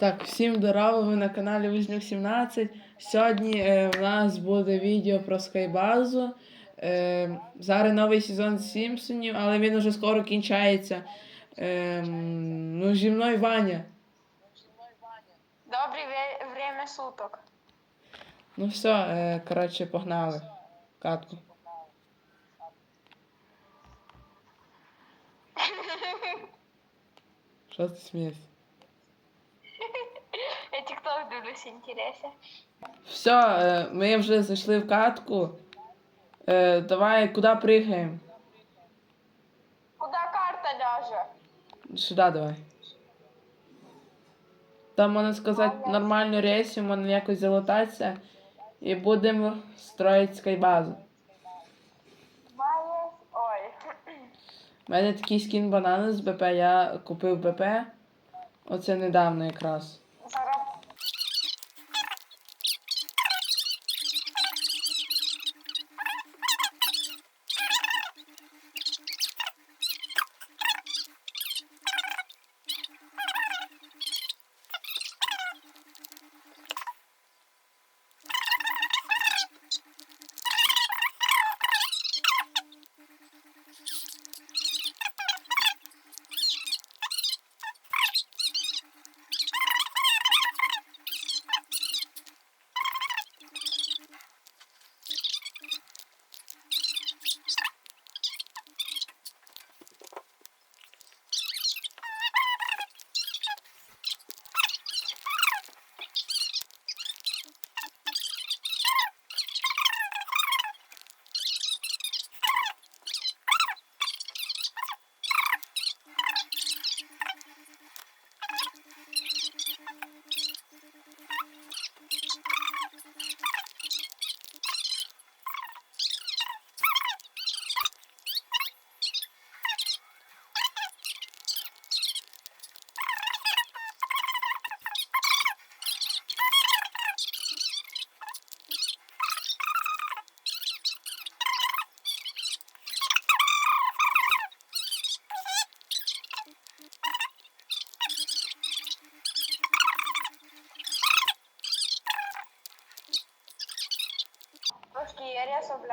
Так, всім здорово, ви на каналі Визнюк 17. Сьогодні е, в нас буде відео про скайбазу. Е, зараз новий сезон Сімпсонів, але він уже скоро кінчається. Е, ну, зі мною Ваня. Добрый ве- время суток. Ну все, е, коротше, погнали. Катку. Що ти смієшся? Дивлюсь, інтересно. Все, ми вже зайшли в катку. Е, давай, куди пригаємо? Куда карта ляже? Сюди давай. Там, можна сказати, нормальну рейсі, можна якось залутатися. І будемо строїти скайбазу. Ой. У мене такий скін банани з БП, я купив БП. Оце недавно якраз.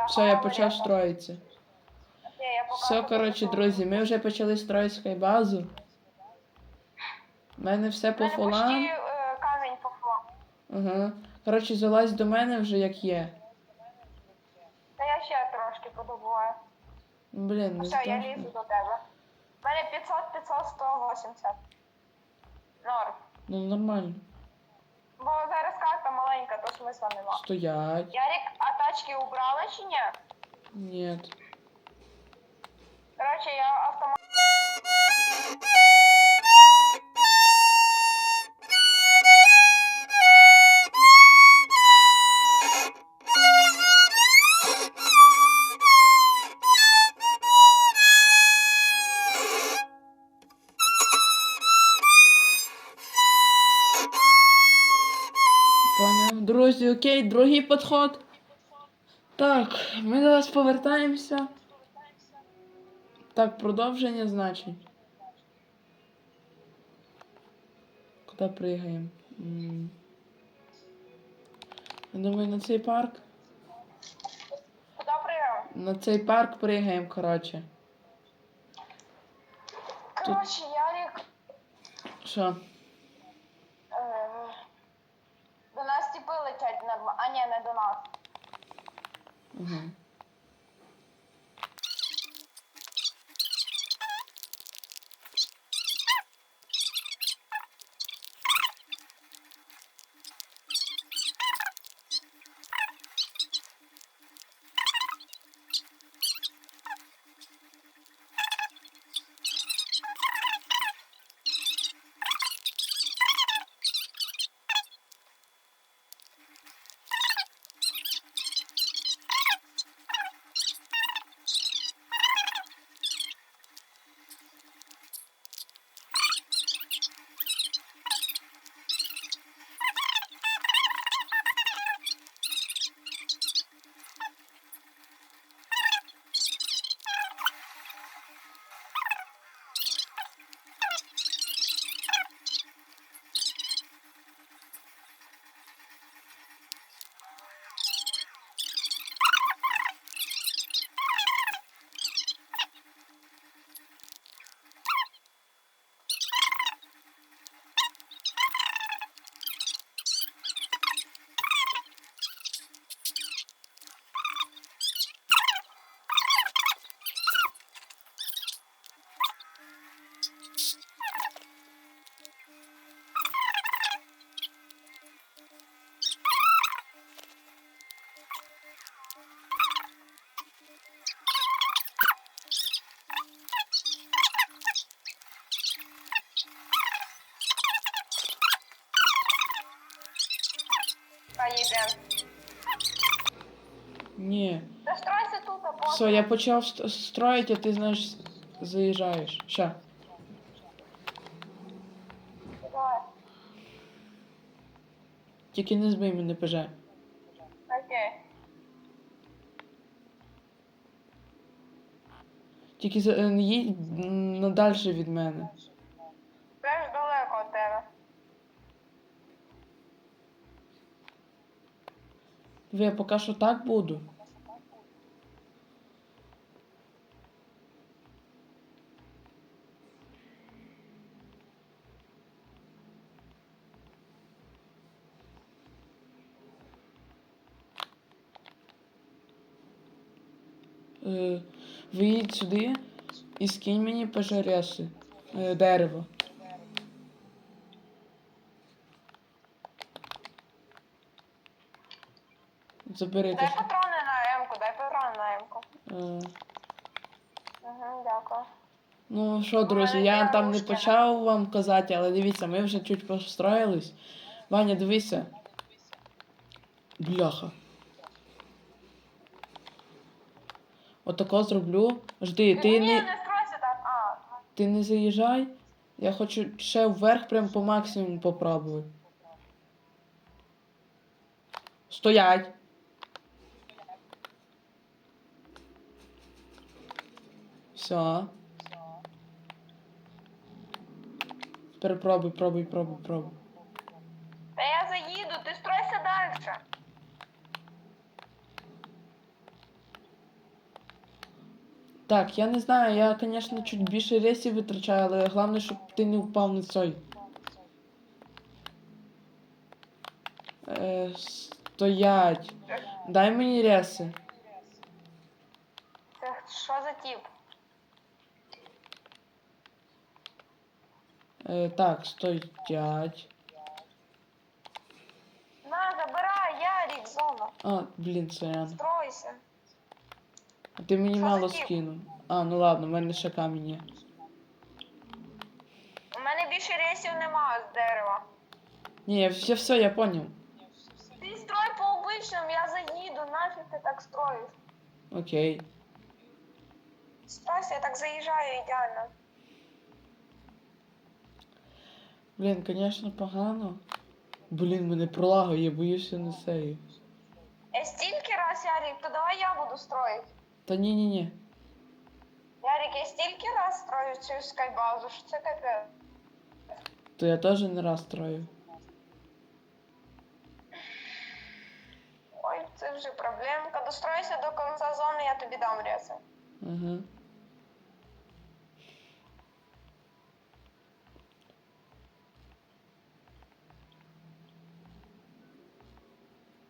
Все, я почав строїтися. Все, коротше, друзі, ми вже почали строїти скайбазу. У мене все по фолам. е, по флам. Ага. Коротше, залазь до мене вже як є. Та я ще трошки подобуваю. Блін, не Все, я лізу до тебе. У мене 500, 500, 180. Норм. Ну нормально. Бо зараз карта маленька, то смисла нема. Стоять. Ярик, а тачки убрала чи ні? Ні. Короче, я автомат. Окей, другий підход. Так, ми зараз повертаємося. Так, продовження значить. Куди пригаємо? Я думаю, на цей парк. Куди? На цей парк пригаємо, коротше. Короче, Ярик. Що? Е, до нас типи нормально. А ні, не до нас. Угу. Поїдемо. Ні. Застройся тут, а потім. Все, я почав ст- строїти, а ти, знаєш, заїжджаєш. Ща. Давай. Тільки не збий мене, ПЖ. Окей. Тільки за- е, не їдь м, надальше від мене. Прям далеко від тебе. Ви, я поки що так буду. Е, Виїдь сюди і скинь мені пожареси. Е, дерево. Забери Дай патрони на М-ку, дай патрони на М-ку. Е, Угу, дякую. Ну що, друзі, я там не почав вам казати, але дивіться, ми вже чуть построїлись. Ваня, дивися. Бляха. Отако зроблю. Жди, ти Ні, не, не стройся так. А, ти не заїжджай. Я хочу ще вверх прям по максимуму попробувати. Стоять. Все. Тепер пробуй, пробуй, пробуй, пробуй. та я заїду, ти стройся далі. Так, я не знаю, я, звісно, чуть більше рейсів витрачаю, але головне, щоб ти не впав на цей. Е, стоять. Дай мені реси. Це що за тип? Е, так, стоять. На, забирай, Ярик, зону. А, блін, сорян. Стройся. Ти мені Що мало скинув. А, ну ладно, в мене ще камінь є. У мене більше рейсів немає з дерева. Ні, я все, все, я поняв. Ти строй по обичному, я заїду, нафіг ти так строїш. Окей. Стройся, я так заїжджаю ідеально. Блін, звісно, погано. Блін, мене пролагає, я боюся на сею. Е, стільки раз, Ярик, то давай я буду строїти. Та ні, ні, ні. Ярик, я стільки раз строю цю скайбазу, що це капець. То я теж не раз строю. Ой, це вже проблемка. Достроїся до кінця зони, я тобі дам реси. Ага.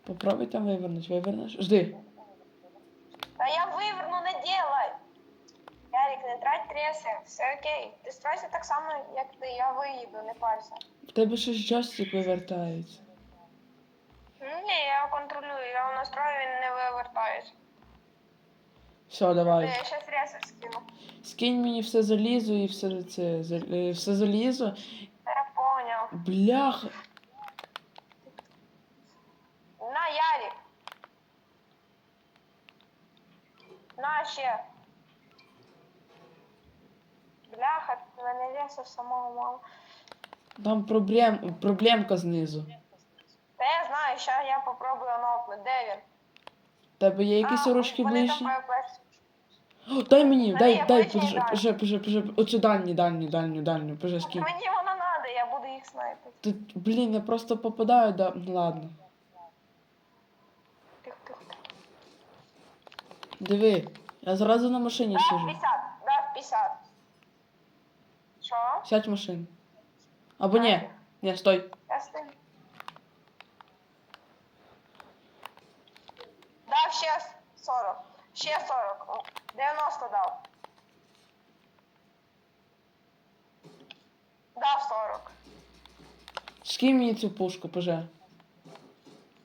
Попробуй там вивернуть, вивернеш. Жди. Та я виверну, не делай. Ярик, не трать реси, все окей. Ти стройся так само, як ти, я виїду, не парся. В тебе ще джойстик вивертається. Ні, я його контролюю, я його настрою, він не вивертається. Все, давай. Я щас реси скину. Скинь мені все залізо і все це. за- е, Все залізо. Я поняв. Бляха. На, Ярик. На ще. Бляха, в самого мало. Там проблем, проблемка знизу. Та я знаю, що я попробую нокнути. Де він? Тебе є якісь А, ручки ближчі? О, дай мені, Та дай, є дай, ближчі, поже, дай. поже, поже, поже, оцю дальню, дальню, дальню, дальню, скинь. Мені воно надо, я буду їх снайпити. Тут, блін, я просто попадаю, да, ну ладно. Тихо, тихо, тихо. Диви, я зразу на машині Дай в сижу. 50, дай в 50. Що? Сядь в машину. Або ні. Ні, стой. Я стою. Дав ще 40. Ще 40. О, 90 дав. 40. Скинь мені цю пушку, поже.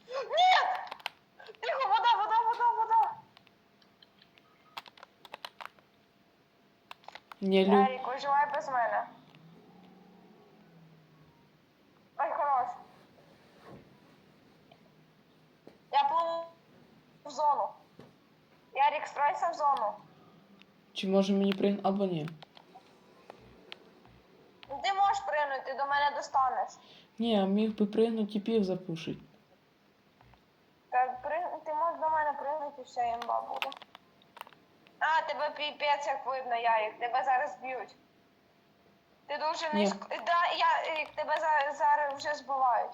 Ні! Тихо, вода, вода, вода, вода. Не лю. Без мене. Ой, хорош. Я пливу в зону. Ярик, стройся в зону. Чи може мені прийняти або ні? Ти можеш пригнути, до мене достанеш. Ні, а міг би пригнути і пів запушить. Та при... ти можеш до мене пригнути, все, імба буде. А, тебе піпець як видно, Ярик, тебе зараз б'ють. Ти дуже Ні. низько. Да, я тебе зараз, зараз вже збивають.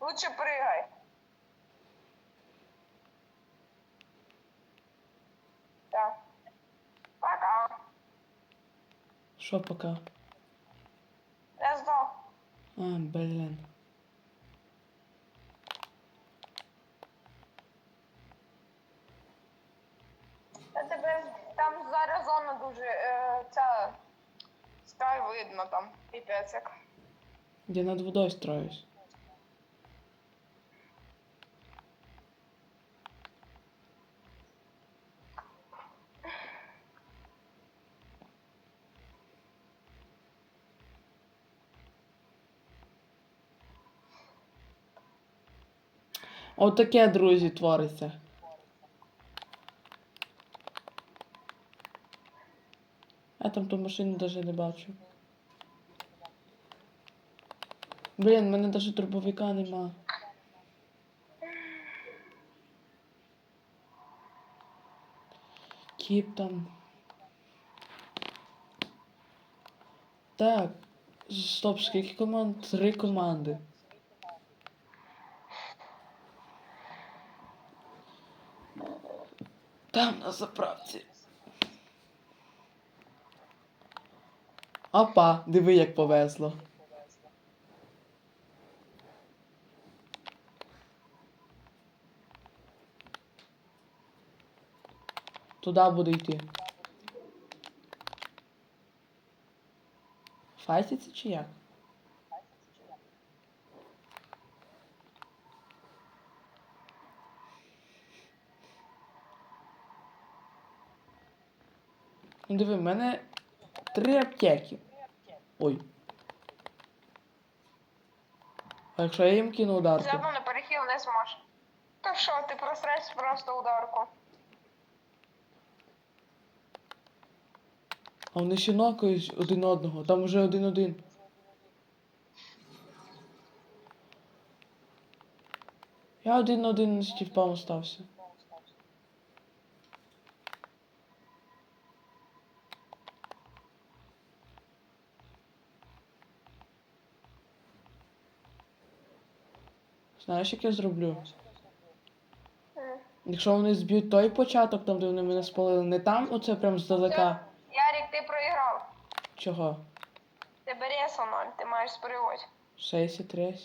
Лучше пригай. Так. Пока. Що пока? Я здох. А, блін. Та тебе там зараз зона дуже. Е, ця. Там. Піпець як. Я над водою строюсь. Отаке, друзі, твориться. Я там ту машину навіть не бачу. Блін, в мене навіть дробовика нема. Кіп там. Так. Стоп, скільки команд? Три команди. Там на заправці. Опа, диви, як повезло. Туди буде йти. Файтиться чи як? Ну диви, в мене три аптеки. Ой. А якщо я їм кину ударку? Зябно на перехил не зможеш. То що, ти просреш просто ударку. А вони ще нокають один одного. Там уже один-один. Я один на один з тіпом остався. Знаєш, як я зроблю? Якщо вони зб'ють той початок, там де вони мене спалили, не там, оце прям здалека. Ти проіграв. Чого? Тебе ресо ноль, ти маєш сприводь. 63.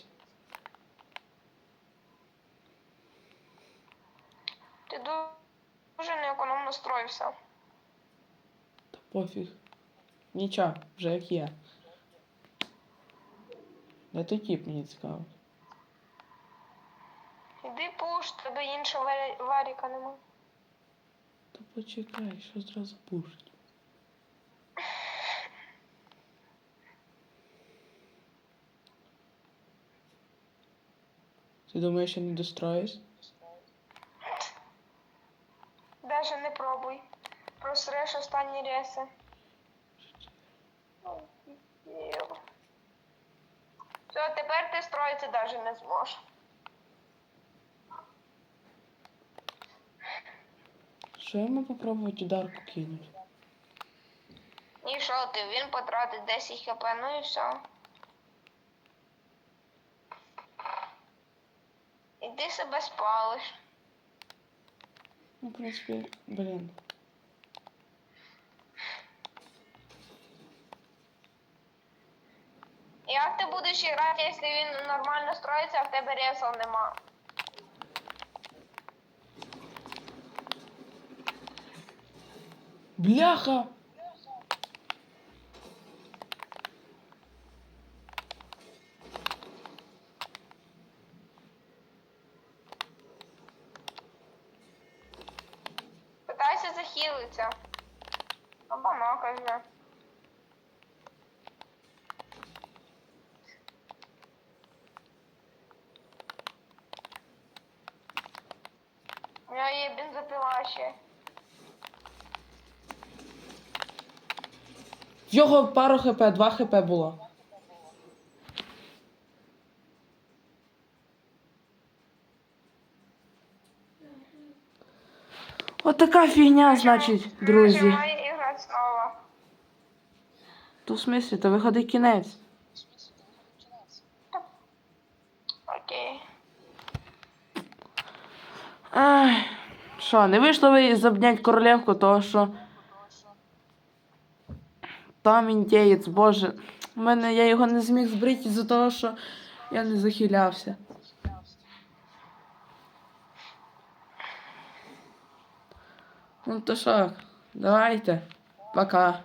Ти ду- дуже неекономно строївся. Та пофіг. Нічого, вже як є. Де той тіп, мені цікаво. Іди пуш, тебе іншого варі- варіка нема. Та почекай, що зразу пушить. Ти думаєш, я не достроюсь? Даже не пробуй. Просреш останні реси. Все, тепер ти строїти даже не зможеш. Що я йому попробувати ударку кинуть? І що ти? Він потратить 10 хп, ну і все. Іди себе спалиш. Ну, в принципі, блін. Як ти будеш грати, якщо він нормально строїться, а в тебе ресов нема? Бляха! лічиться. Обамака вже. У нього є бензопила ще. Його пару хп, два хп було. От така фігня, значить, друзі. Нажимай і грати знову. То в смислі, то виходить кінець. Окей. Ай. Що, не вийшло ви забнять королевку, того що. Там індієць, боже. У мене я його не зміг збрити з-за того, що я не захилявся. Ну то що, давайте. Пока.